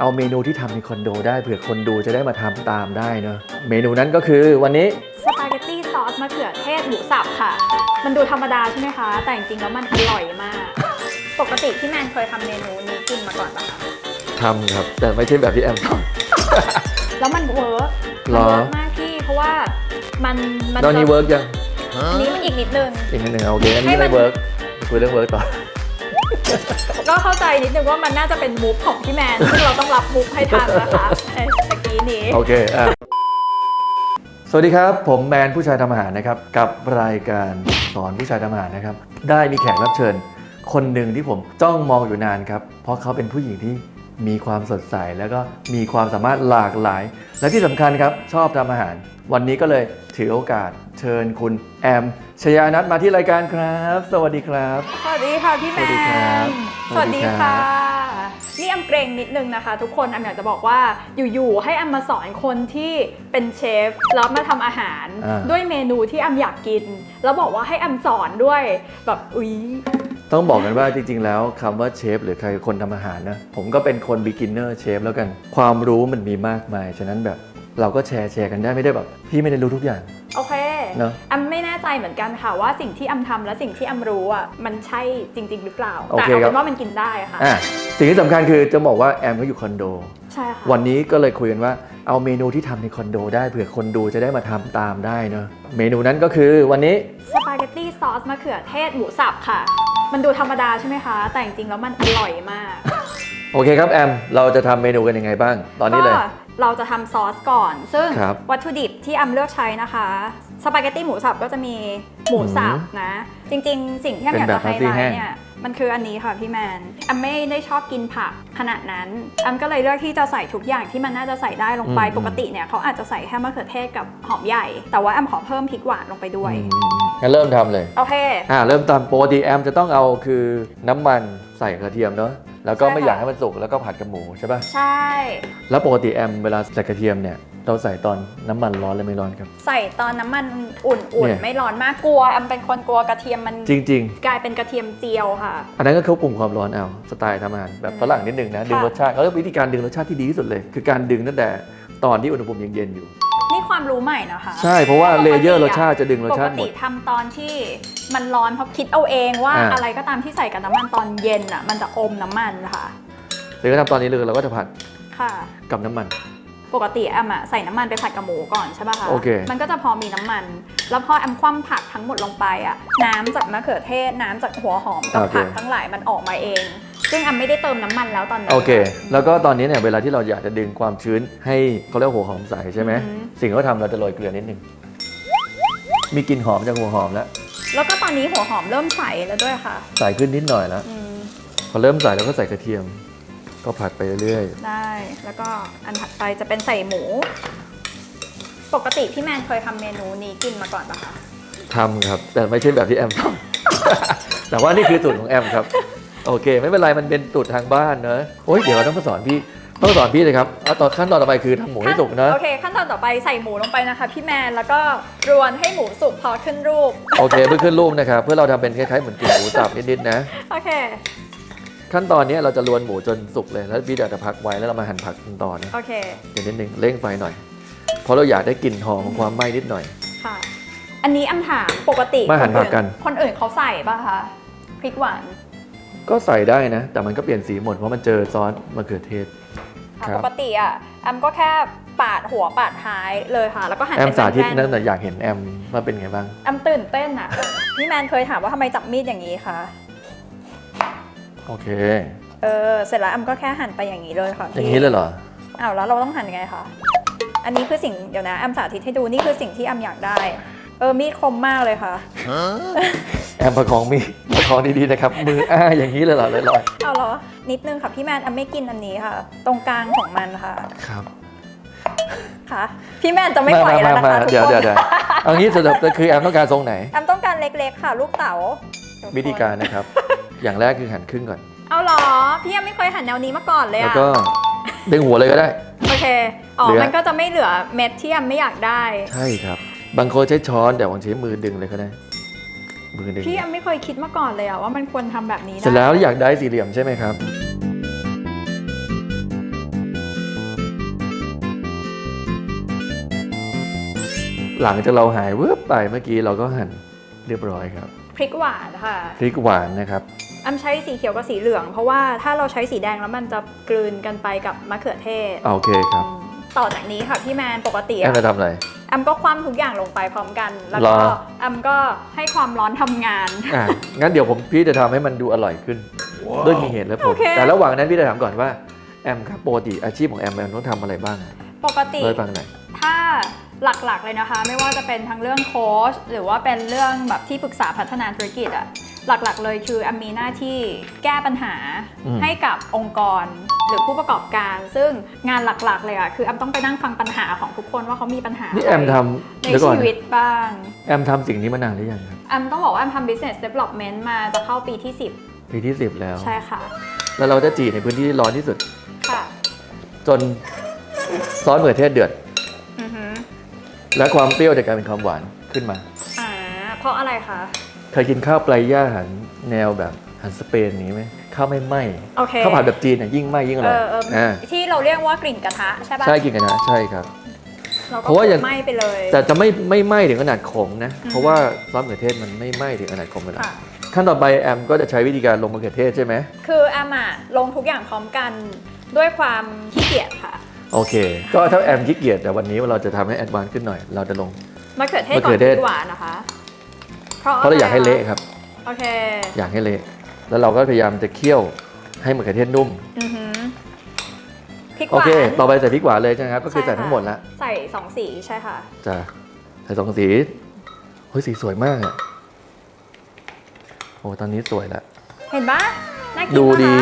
เอาเมนูที่ทำในคอนโดได้เผื่อคนดูจะได้มาทำตามได้เนอะเมนูนั้นก็คือวันนี้ สปาเกตตี้ซอสมะเขือเทศหมูสับค่ะ มันดูธรรมดาใช่ไหมคะ แต่จริงๆแล้วมันอร่อยมาก ปกติพี่แมนเคยทำเมนูนี้กินมาก่อนปะคะ ทำครับ แต่ไม่ใช่แบบที่แอมท แล้วมันเวิร์กหรมัอเวิร์กมากพี่ เพราะว่ามันมัำตอนนี้เวิร์กยังอันนี้มันอีกนิดนึง อีกนิดหนึ่งโอเคอันนี้ให้มัน ไม่เวิร์กคุยเรื่องเวิร์กต่อ ก็เข้าใจนิดนึงว่ามันน่าจะเป็นมุกของพี่แมนซึ่งเราต้องรับมุกให้ทันนะคะไอ้ตะกี้นี้ โอเคอะสวัสดีครับ ผมแมนผู้ชายทำอาหารนะครับ กับรายการสอนผู้ชายทำอาหารนะครับ ได้มีแขกรับเชิญ คนหนึ่งที่ผมจ้องมองอยู่นานครับ เพราะเขาเป็นผู้หญิงที่มีความสดใส แล้วก็มีความสามารถหลากหลาย และที่สำคัญครับชอบทำอาหาร วันนี้ก็เลยถือโอกาสเชิญคุณแอมชยานัทมาที่รายการครับ สวัสดีครับ สวัสดีค่ะพี่แมสวัสดีครับ นสสวัวัสสดีดีครัค่ะบนี่แอมเกรงนิดนึงนะคะ ทุกคนแอมอยากจะบอกว่าอยู่ๆให้แอมมาสอนคนที่เป็นเชฟแล้วมาทำอาหาร อ่า ด้วยเมนูที่แอมอยากกิน แล้วบอกว่าให้แอมสอนด้วยแบบอุ๊ย ต้องบอกกันว่าจริง ๆ แล้วคำว่าเชฟหรือใครคนทำอาหารนะ ผมก็เป็นคน beginner เชฟแล้วกัน ความรู้มันมีมากมาย ฉะนั้นแบบ เราก็แชร์แชร์กันได้ไม่ได้แบบ พี่ไม่ได้รู้ทุกอย่าง โอเคเนอะแอมไม่แน่ใจเหมือนกันค่ะว่าสิ่งที่แอมทำและสิ่งที่แอมรู้อะมันใช่จริง ๆ หรือเปล่า โอแต่เคเอาครัเป็บนว่ามันกินได้ค่ะ อะสิ่งที่สำคัญคือจะบอกว่าแอมเขาอยู่คอนโด ใช่ค่ะ วันนี้ก็เลยคุยกันว่าเอาเมนูที่ทำในคอนโดได้เผื่อคนดูจะได้มาทำตามได้เนอะเมนูนั้นก็คือวันนี้ สปาเกตตี้ซอสมะเขือเทศหมูสับค่ะ มันดูธรรมดาใช่ไหมคะ แต่จริงๆแล้วมันอร่อยมาก โอเคครับแอม เราจะทำเมนูกันยังไงบ้าง ตอนนี้เลย ก็ เราจะทำซอสก่อน ซึ่งครับ วัตถุดิบที่แอมเลือกใช้นะคะสปาเกตตี้หมูสับก็จะมีหมูสับอืมนะ จริงๆ สิ่งที่แอมเป็อนยากแบบจะไฮ pastry ไลแห้งท์เนี่ย มันคืออันนี้ค่ะพี่แมนแอมไม่ได้ชอบกินผักขนาดนั้นแอมก็เลยเลือกที่จะใส่ทุกอย่างที่มันน่าจะใส่ได้ลงไปอืม ปกติเนี่ยเขาอาจจะใส่แค่มะเขือเทศกับหอมใหญ่ แต่ว่าแอมขอเพิ่มพริกหวานลงไปด้วยอืมงั้นเริ่มทำเลย โอเค อ่าเริ่มตามปกติแอมจะต้องเอาคือน้ำมันใส่กระเทียมเนาะแล้วก็ใช่ไม่ค่ะ อยากให้มันสุกแล้วก็ผัดกับหมูใช่ป่ะใช่ แล้วปกติแอมเวลาใส่กระเทียมเนี่ย เราใส่ตอนน้ำมันร้อนหรือไม่ร้อนครับ ใส่ตอนน้ำมันอุ่นเนี่ย ๆ ไม่ร้อนมากกลัวแอมเป็นคนกลัวกระเทียมมันจริง กลายเป็นกระเทียมเจียวค่ะ ๆ อันนั้นก็เขาปรุงความร้อนเอาสไตล์ทำอาหารแบบฝรั่งนิดนึงนะดึงค่ะ รสชาติเขาเรียกวิธีการดึงรสชาติที่ดีที่สุดเลย คือการดึงตั้งแต่ตอนที่อุณหภูมิยังเย็นอยู่ นี่ความรู้ใหม่นะคะใช่เพราะว่าปกติเลเยอร์อะรสชาติจะดึงรสปชากติหมติดทำตอนที่มันร้อนเพราะคิดเอาเองว่าอ่า อะไรก็ตามที่ใส่กับน้ำมันตอนเย็นอะมันจะอมน้ำมันค่ะหรือก็ทำตอนนี้เลยเราก็จะผัดค่ะ กับน้ำมัน ปกติแอมอะใส่น้ำมันไปผัดกับหมูก่อนใช่ป่ะคะโอเค มันก็จะพอมีน้ำมัน แล้วพอแอมคว่ำผักทั้งหมดลงไปอะน้ำจากมะเขือเทศน้ำจากหัวหอมกับผักทั้งหลายมันออกมาเอง ซึ่งแอมไม่ได้เติมน้ำมันแล้วตอนนั้น โอเค แล้วก็ตอนนี้เนี่ยเวลาที่เราอยากจะดึงความชื้นให้เขาเรียกว่าหัวหอมใสใช่ไหม อือหือ สิ่งที่เขาทำเราจะโรยเกลือนิดนึง มีกลิ่นหอมจากหัวหอมแล้วแล้วก็ตอนนี้หัวหอมเริ่มใสแล้วด้วยค่ะ ใส่ขึ้นนิดหน่อยแล้ว อืมพอเริ่มใส่เราก็ใส่กระเทียม ก็ผัดไปเรื่อยได้ แล้วก็อันถัดไปจะเป็นใส่หมู ปกติพี่แมนเคยทำเมนูนี้กินมาก่อนปะคะ ๆทำครับ แต่ไม่ใช่แบบที่แอมทำ แต่ว่านี่คือสูตรของแอมครับ โอเค ไม่เป็นไรมันเป็นสูตรทางบ้านเนอะโอ้ยเดี๋ยวเราต้องมาสอนพี่ต้องสอนพี่เลยครับเอาต่อขั้นตอนต่อไปคือทำหมูให้สุกเนอะโอเค ขั้นตอนต่อไปใส่หมูลงไปนะคะ พี่แมนแล้วก็รวนให้หมูสุกพอขึ้นรูป โอเคเพื่อขึ้นรูปนะครับเพื่อเราทำเป็นคล้ายๆเหมือนกลิ่นหมูสับนิดๆนะ โอเค ขั้นตอนนี้เราจะรวนหมูจนสุกเลยแล้วพี่เดี๋ยวจะพักไว้แล้วเรามาหั่นผักกันต่อนะโอเคเดี๋ยวนิดนึงเร่งไฟหน่อย เพราะเราอยากได้กลิ่นหอมของความไหม้นิดหน่อยค่ะ อันนี้อันถามปกติมาหั่นผักกัน คนอื่นเขาใส่ป่ะคะพริกหวานก็ใส่ได้นะ แต่มันก็เปลี่ยนสีหมดเพราะมันเจอซอสมะเขือเทศค่ะครับปกติอะแอมก็แค่ปาดหัวปาดท้ายเลยค่ะ แล้วก็หั่นแอมเป็นสาธิตแผ่นนั่นแต่อยากเห็นแอมว่าเป็นไงบ้างๆแอมตื่นเต้นอะพี่แมนเคยถามว่าทำไมจับมีดอย่างนี้คะ โอเค เออเสร็จแล้วแอมก็แค่หั่นไปอย่างนี้เลยค่ะอย่างนี้เลยเหรออ้าวแล้วเราต้องหั่นยังไงคะอันนี้คือสิ่งเดี๋ยวนะแอมสาธิตให้ดูนี่คือสิ่งที่แอมอยากได้ เออมีดคมมากเลยค่ะแอมประคองมีดประคองดีๆนะครับ มืออ้าอย่างนี้เลยเหรอลอยเอาเหรอ นิดนึงค่ะพี่แมนแอมไม่กินอันนี้ค่ะ ตรงกลางของมันค่ะๆครับค่ะพี่แมนจะไม่ไหวแล้วนะมาคะทุกเดี๋ยวคนเดี๋ยวเดี๋ยวเอางี้สรุปคือแอมต้องการทรงไหนแอมต้องการเล็กๆค่ะ ลูกเต๋าวิธีการนะครับ อย่างแรกคือหันครึ่งก่อน เอาหรอ พี่ยังไม่เคยหันแนวนี้มาก่อนเลยอะแล้วก็ดึงหัวเลยก็ได้ โอเค อ๋อมันก็จะไม่เหลือเม็ดที่ยังไม่อยากได้ ใช่ครับ บางคนใช้ช้อนแต่บางใช้มือดึงเลยก็ได้ มือดึง พี่ยังไม่เคยคิดมาก่อนเลยอะว่ามันควรทำแบบนี้นะเสร็จแล้วอยากได้สี่เหลี่ยมใช่ไหมครับ หลังจากเราหายเวิบไปเมื่อกี้เราก็หั่นเรียบร้อยครับพริกหวานค่ะ พริกหวานนะครับ อมใช้สีเขียวกับสีเหลือง เพราะว่าถ้าเราใช้สีแดงแล้วมันจะกลืนกันไปกับมะเขือเทศโอเคครับอืมต่อจากนี้ค่ะพี่แมนปกติแอมอะจะทำอะไร แอมก็คว่ำทุกอย่างลงไปพร้อมกัน แล้วเหรก็อแอมก็ให้ความร้อนทำงาน อะงั้นเดี๋ยวผมพี่จะทำให้มันดูอร่อยขึ้น ด้วยมีเหตุและผโอลเค แต่ระหว่างนั้นพี่จะถามก่อนว่าแอมครับปกติอาชีพของแอมแอมต้องทำอะไรบ้างอะปกติ เล่าให้ฟังหน่อย ถ้าหลักๆเลยนะคะ ไม่ว่าจะเป็นทั้งเรื่องโค้ชหรือว่าเป็นเรื่องแบบที่ปรึกษาพัฒนาธุรกิจอะ หลักๆ เลยคือแอมมีหน้าที่แก้ปัญหาอืมให้กับองค์กรหรือผู้ประกอบการ ซึ่งงานหลักๆ เลยอะคือแอมต้องไปนั่งฟังปัญหาของทุกคนว่าเขามีปัญหานี่แอมทอะไรำในเดี๋ยวก่อนชีวิตบ้างแอมทำสิ่งนี้มานานหรือยังครับแอมต้องบอกว่าแอมทำ business development มาจะเข้าปีที่ ปีที่10แล้ว 10 ใช่ค่ะแล้วเราจะจีในพื้นที่ที่ร้อนที่สุด ค่ะจนซอสมะเขือเทศเดือด อือฮึและความเปรี้ยวจะกลายเป็นความหวานขึ้นมา อ่าเพราะอะไรคะ เคยกินข้าวปลายย่าหันแนวแบบหันสเปนนี้ไหมข้าวไม่ไหม้โอเคข้าวผัดแบบจีนน่ะยิ่งไหม้ยิ่งอเอร่อยอเอออ่าที่เราเรียกว่ากลิ่นกระทะใช่ปะใช่กินกันนะใช่ครับเราก็เพราะว่าอย่างไหม้ไปเลย แต่จะไม่ไม่ไหม้ถึงขนาดขมนะอืมเพราะว่าซอสมะเขือเทศมันไม่ไหม้ถึงขนาดขมเลยค่ะขั้นต่อไปแอมก็จะใช้วิธีการลงมะเขือเทศใช่ไหมคือแอมอะลงทุกอย่างพร้อมกันด้วยความขี้เกียจค่ะโอเค ก็ถ้าแอมขี้เกียจแต่วันนี้เราจะทำให้แอดวานซ์ขึ้นหน่อย เราจะลงมะเขือเทศมะก่อเขืนอเทศพริกหวานนะคะ เพราะเพราะเราอยากให้เละครับ โอเค อยากให้เละ แล้วเราก็พยายามจะเคี่ยวให้มะเขือเทศนุ่ม อือหือพริกหโอวาเคนต่อไปใส่พริกหวานเลยใช่ไหมครับ ก็คือใส่ช่ะ ทั้งหมดแล้วใส่สองสีใช่ค่ะจะใส่สองสี เฮ้ยสีสวยมากอะโอ้ตอนนี้สวยแล้วเห็นปะน่ากินดูปะคะดี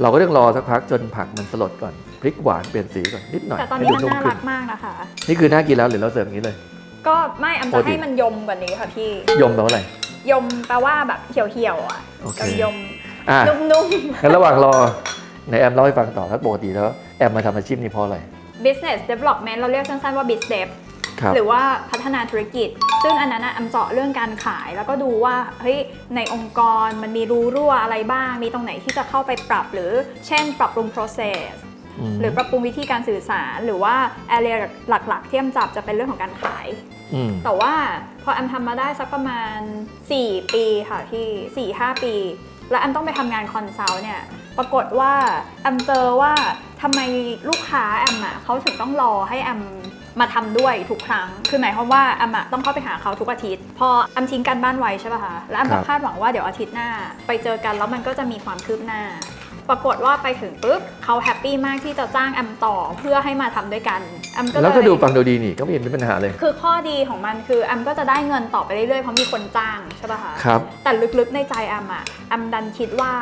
เราก็ต้องรอสักพักจนผักมันสลดก่อน พริกหวานเปลี่ยนสีก่อนนิดหน่อยแต่ตอนให้นี้ดูมันนุ่มน่าขึ้รัน กมากนะคะ นี่คือน่ากินแล้วหรือเราเสิร์ฟอย่างนี้เลย ก็ไม่แอมปกจะติให้มันยมกว่านี้ค่ะพี่ ยมแปลว่าอะไร ยมแปลว่าแบบเหี่ยวๆอะโอเคยมอะๆนุ่มงั้นระหว่างรอในแอมเล่าให้ฟังต่อถ้าปกติแล้วแอมมาทำอาชีพนี้เพราะอะไรๆ business development เราเรียกสั้นๆว่า biz dev ครับหรือว่าพัฒนาธุรกิจ ซึ่งอันนั้นนะแอมเจาะเรื่องการขายแล้วก็ดูว่าเฮ้ยในองค์กรมันมีรูรั่วอะไรบ้าง มีตรงไหนที่จะเข้าไปปรับหรือเช่นปรับปรุง process ม หรือปรับปรุงวิธีการสื่อสารหรือว่า area หลัก ๆ ที่แอมจับจะเป็นเรื่องของการขายอืมแต่ว่าพอแอมทำมาได้สักประมาณ 4 ปีค่ะที่4-5 ปี แล้วแอมต้องไปทำงานคอนซัลท์เนี่ยปรากฏว่าแอมเจอว่าทำไมลูกค้าแอมอะเขาถึงต้องรอให้แอมมาทำด้วยทุกครั้ง คือหมายความว่าแอมอะต้องเข้าไปหาเขาทุกอาทิตย์ พอแอมทิ้งกันบ้านไว้ใช่ป่ะคะ แล้วแอมครัก็บคาดหวังว่าเดี๋ยวอาทิตย์หน้า ไปเจอกันแล้วมันก็จะมีความคืบหน้า ปรากฏว่าไปถึงปุ๊บเขาแฮปปี้มากที่จะจ้างแอมต่อเพื่อให้มาทำด้วยกันแอมก็เลยแล้วก็ดูฟังดูดีนี่ก็ไม่เห็นมีปัญหาเลย คือข้อดีของมันคือแอมก็จะได้เงินต่อไปเรื่อยๆเพราะมีคนจ้างใช่ป่ะคะครับแต่ลึกๆในใจแอมอะแอมดันคิดว่า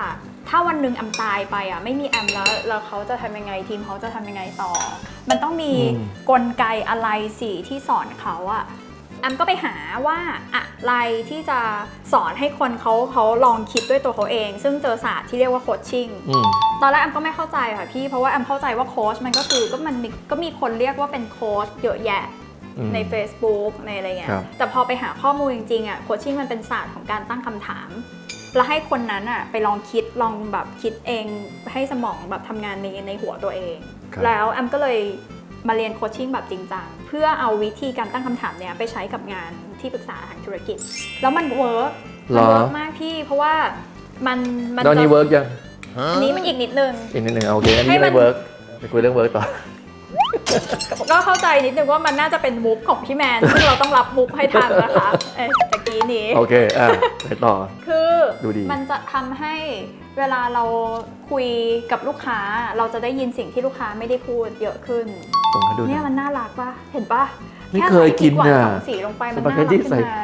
ถ้าวันหนึ่งแอมตายไปอะไม่มีแอมแล้วแล้วเขาจะทำยังไงทีมเขาจะทำยังไงต่อ มันต้องมีอืมกลไกอะไรสิที่สอนเขาอะ แอมก็ไปหาว่าอะไรที่จะสอนให้คนเขาเขาลองคิดด้วยตัวเขาเอง ซึ่งเจอศาสตร์ที่เรียกว่าโคชชิ่งอืมตอนแรกแอมก็ไม่เข้าใจค่ะพี่ เพราะว่าแอมเข้าใจว่าโค้ชมันก็คือก็มันมีก็มีคนเรียกว่าเป็นโค้ชเยอะแยะอืมใน Facebook ในอะไรเงี้ยครับแต่พอไปหาข้อมูลจริงๆอะโคชชิ่งมันเป็นศาสตร์ของการตั้งคำถาม แล้วให้คนนั้นอะไปลองคิดลองแบบคิดเองให้สมองแบบทำงานในในหัวตัวเองครับแล้วแอมก็เลย มาเรียนโคชชิ่งแบบจริงจังเพื่อเอาวิธีการตั้งคำถามเนี้ยไปใช้กับงานที่ปรึกษาทางธุรกิจ แล้วมันเวิร์กเหรมันอเวิร์กมากพี่ เพราะว่ามันมันตอนนี้จะเวิร์กยังอันนี้มันอีกนิดนึงอีกนิดหนึ่งโอเคอันให้นี้มันไม่เวิร์กไปคุยเรื่องเวิร์กต่อ ก็เข้าใจนิดนึงว่ามันน่าจะเป็นมุกของพี่แมน ซึ่งเราต้องรับมุกให้ทันนะคะเอ้ยตะกี้นี้ โอเคอะไปต่อ คือดูดี มันจะทำให้เวลาเราคุยกับลูกค้า เราจะได้ยินสิ่งที่ลูกค้าไม่ได้พูดเยอะขึ้นส่งให้ดูหเนี่ยนะมันน่ารักปะเห็นปะไม่แเคยกินใส่พริหวาน่ะสองสีลงไปมันสปาน่าเกรัตกตี้ขึ้นใส่ มา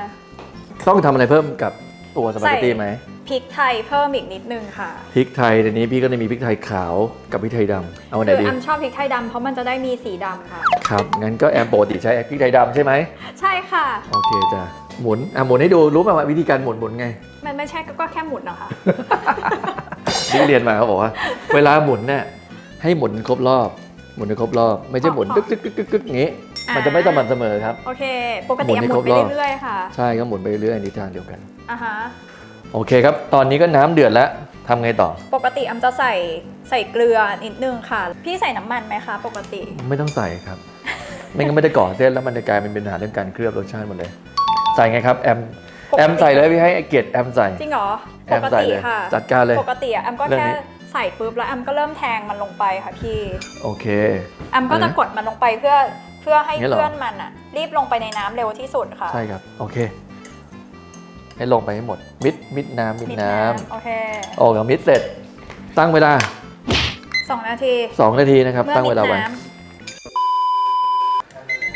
ต้องทำอะไรเพิ่มกับตัวสปาเกตตี้ไหม พริกไทยเพิ่มอีกนิดนึงค่ะ พริกไทยในนี้พี่ก็จะมีพริกไทยขาวกับพริกไทยดำเอาอันไหนคือดี แอมชอบพริกไทยดำเพราะมันจะได้มีสีดำค่ะ ครับ งั้นก็แอมปกติใช้พริกไทยดำใช่ไหม ใช่ค่ะ โอเคจ้ะ หมุน อะหมุนให้ดู รู้ป่ะว่าวิธีการหมุนหมุนไง มันไม่ใช่ก็แค่หมุนนะคะ ที่เรียนมาเขาบอกว่า เวลาหมุนเนี่ยให้หมุนครบรอบ หมุนให้ครบรอบ ไม่ใช่หมุนอ๋อตึ๊กตึ๊กตึ๊กตึ๊กตึ๊กอย่างงี้ อ่ามั มันจะไม่สม่ำเสมอครับ โอเค ปกติแอมหมุนไปหมุนให้ครบรอบ เรื่อยๆค่ะ ใช่ก็หมุนไปเรื่อยๆในทิศทางเดียวกัน อะฮะ โอเคครับ ตอนนี้ก็น้ำเดือดแล้วทำไงต่อ ปกติแอมจะใส่ใส่เกลือนิดนึงค่ะ พี่ใส่น้ำมันไหมคะ ปกติ ไม่ต้องใส่ครับ ไม่งั้นไม่ได้ก่อเส้นแล้วมันจะกลายเป็นปัญหาเรื่องการเคลือบรสชาติหมดเลย ใส่ไงครับแอมแอมใส่เลยพี่ให้เกียรติแอมใส่จริงเหรอแอปมกใส่ติเลยค่ะจัดการเลย ปกติอะแอมก็เรื่องแค่นี้ใส่ปุ๊บแล้วแอมก็เริ่มแทงมันลงไปค่ะพี่โอเคแอมก็จะเออกดมันลงไปเพื่อเพื่อให้งี้เหรอเพื่อนมันอะรีบลงไปในน้ำเร็วที่สุดค่ะใช่ครับโอเค ให้ลงไปให้หมด มิดมิดน้ำมิดมิดน้โอเคำออกจากมิดเสร็จ ตั้งเวลาสองนาที 2 นาทีนะครับเมื่อตั้งมิเวดลาไว้น้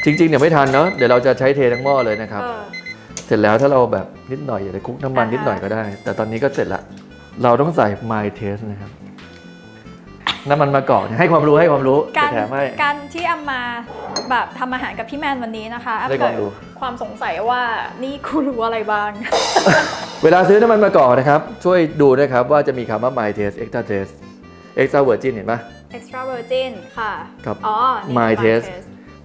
จริงๆเดี๋ยวไม่ทันเนาะเดี๋ยวเราจะใช้เททั้งหม้อเลยนะคำรับเออเสร็จแล้วถ้าเราแบบนิดหน่อยอยากจะคลุกน้ำมันอ่าฮะนิดหน่อยก็ได้ แต่ตอนนี้ก็เสร็จละเราต้องใส่ my taste นะครับ น้ำมันมะกอกเนี่ยให้ความรู้ให้ความรู้การแถมให้การที่แอมมาแบบทำอาหารกับพี่แมนวันนี้นะคะแอมได้คเกิวาดมรู้ความสงสัยว่านี่กูรู้อะไรบ้าง เวลาซื้อน้ำมันมะกอกนะครับ ช่วยดูด้วยครับว่าจะมีคำว่า my taste extra taste extra virgin เห็นปะ extra virgin ค่ะครับอ๋อนี่ My My Taste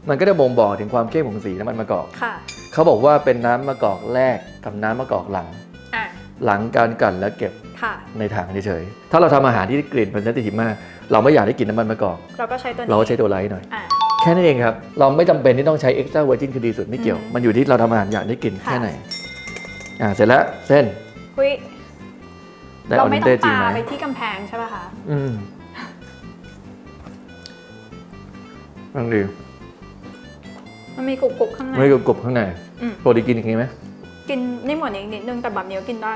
มันก็จะบ่งบอกถึงความเข้มของสีน้ำมันมะกอกค่ะเขาบอกว่าเป็นน้ำมะกอกแรกกับน้ำมะกอกหลังอะหลังการกลั่นและเก็บค่ะในถังเฉยๆ ถ้าเราทำอาหารที่กลิ่นเป็นเซนซิทีฟมาก เราไม่อยากได้กลิ่นน้ำมันมะกอก เราก็ใช้ตัวนี้เราก็ใช้ตัวไลท์หน่อย อะแค่นั้นเองครับ เราไม่จำเป็นที่ต้องใช้ extra virgin คือดีสุดไม่เกี่ยว อืมมันอยู่ที่เราทำอาหารอยากได้กลิ่นค่ะ แค่ไหน อ่าเสร็จแล้วเส้นคุยได้อเราอไม่เดนต้เต้องจริงปาไหมไปที่กำแพงใช่ป่ะคะ อืมนั่งดีมันมีกรุบกรุบๆข้างใน ไม่กรุบๆข้างในอืมปกติกินอย่างนี้ไหม กินนี่หมดอีกนิดนึงแต่แบบนี้ก็กินได้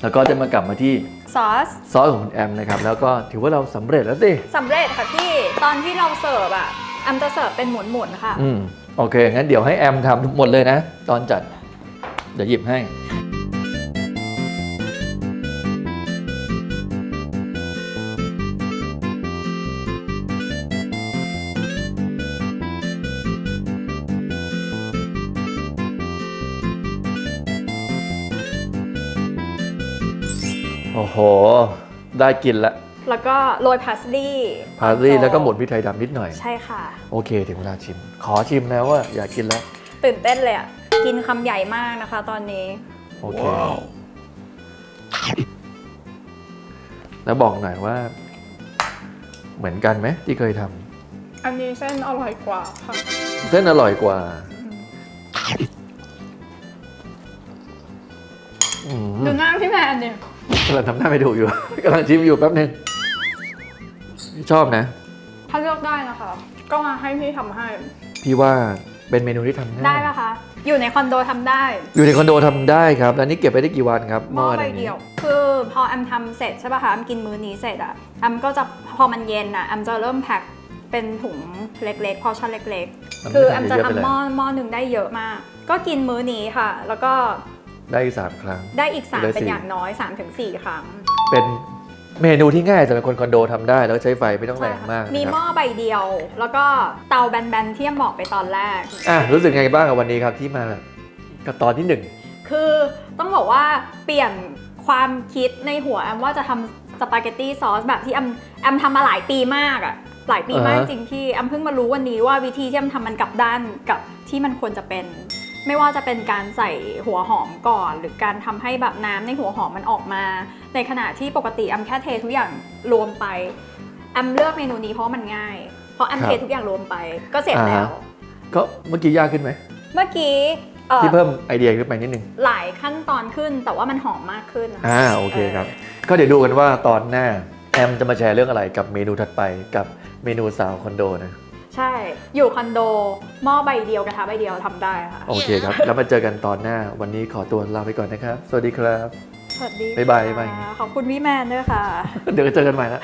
แล้วก็จะมากลับมาที่ ซอส ซอสของคุณแอมนะครับแล้วก็ถือว่าเราสำเร็จแล้วสิสำเร็จค่ะพี่ ตอนที่เราเสิร์ฟอะแอมจะเสิร์ฟเป็นหมุนๆค่ะ อืมโอเคงั้นเดี๋ยวให้แอมทำหมดเลยนะ ตอนจัด เดี๋ยวหยิบให้ โอ้โห ได้กินละแล้วก็โรยพาสลีย์พาสลีย์แล้วก็หมุนพริกไทยดำนิดหน่อย ใช่ค่ะ โอเคถึงเวลาชิม ขอชิมแล้วว่าอยากกินแล้ว ตื่นเต้นเลยอะ กินคำใหญ่มากนะคะตอนนี้ โอเค แล้วบอกหน่อยว่า เหมือนกันไหมที่เคยทอันนี้เส้นอร่อยกว่าค่ะำเส้นอร่อยกว่า อืมดูหน้าพี่แมนเนี่ย กำลังทำหน้าไม่ถูกอยู่ กำลังชิมอยู่แป๊บนึงชอบนะ ถ้าเลือกได้นะคะ ก็มาให้พี่ทำให้ พี่ว่าเป็นเมนูที่ทำง่ายได้ปะคะ อยู่ในคอนโดทำได้ อยู่ในคอนโดทำได้ครับ แล้วนี่เก็บไปได้กี่วันครับหม้อใบนี้เดียว คือพอแอมทำเสร็จใช่ป่ะคะแอมกินมื้อนี้เสร็จอะแอมก็จะพอมันเย็นอะแอมจะเริ่มแพ็คเป็นถุงเล็กๆพอชั่นเล็กมันๆไม่คือได้แอมจะเยอะไปเลยทำหม้อหม้อหนึ่งได้เยอะมาก ก็กินมื้อนี้ค่ะ แล้วก็ ได้อีกสามครั้ง ได้อีก 3 ได้เป็นสี่อย่างน้อย3-4ครั้งเป็นเมนูที่ง่ายสำหรับคนคอนโดทำได้ แล้วก็ใช้ไฟไม่ต้องแรงมากมีนะหคม้รับอใบเดียว แล้วก็เตาแบนๆที่แอมบอกไปตอนแรก อะรู้สึกไงบ้างกับวันนี้ครับที่มาแบบกับตอนที่หนึ่ง คือต้องบอกว่าเปลี่ยนความคิดในหัวแอมว่าจะทำสปาเกตตี้ซอสแบบที่แอมแอมทำมาหลายปีมากอะหลายปีมากอ่าฮะ จริงที่แอมเพิ่งมารู้วันนี้ว่าวิธีที่แอมทำมันกลับด้านกับที่มันควรจะเป็น ไม่ว่าจะเป็นการใส่หัวหอมก่อน หรือการทำให้แบบน้ำในหัวหอมมันออกมา ในขณะที่ปกติแอมแค่เททุกอย่างรวมไปแอมเลือกเมนูนี้เพราะว่ามันง่าย เพราะแอมครับเททุกอย่างรวมไปก็เสร็จอ่าแล้ฮะวก็เมื่อกี้ยากขึ้นไหมเมื่อกี้เอ่อที่เพิ่มไอเดียขึ้นไปนิดนึงหลายขั้นตอนขึ้นแต่ว่ามันหอมมากขึ้นนะคะอ่าโอเคครับ ก็เดี๋ยวดูกันว่าตอนหน้าแอมจะมาแชร์เรื่องอะไรกับเมนูถัดไปกับเมนูสาวคอนโดนะ ใช่ อยู่คอนโดหม้อใบเดียวกระทะใบเดียวทำได้ค่ะ โอเคครับ แล้วมาเจอกันตอนหน้า วันนี้ขอตัวลาไปก่อนนะครับ สวัสดีครับ สวัสดีบ๊ายบายค่ะบ๊ายบาย ขอบคุณพี่แมนด้วยค่ะ เดี๋ยวเจอกันใหม่ละ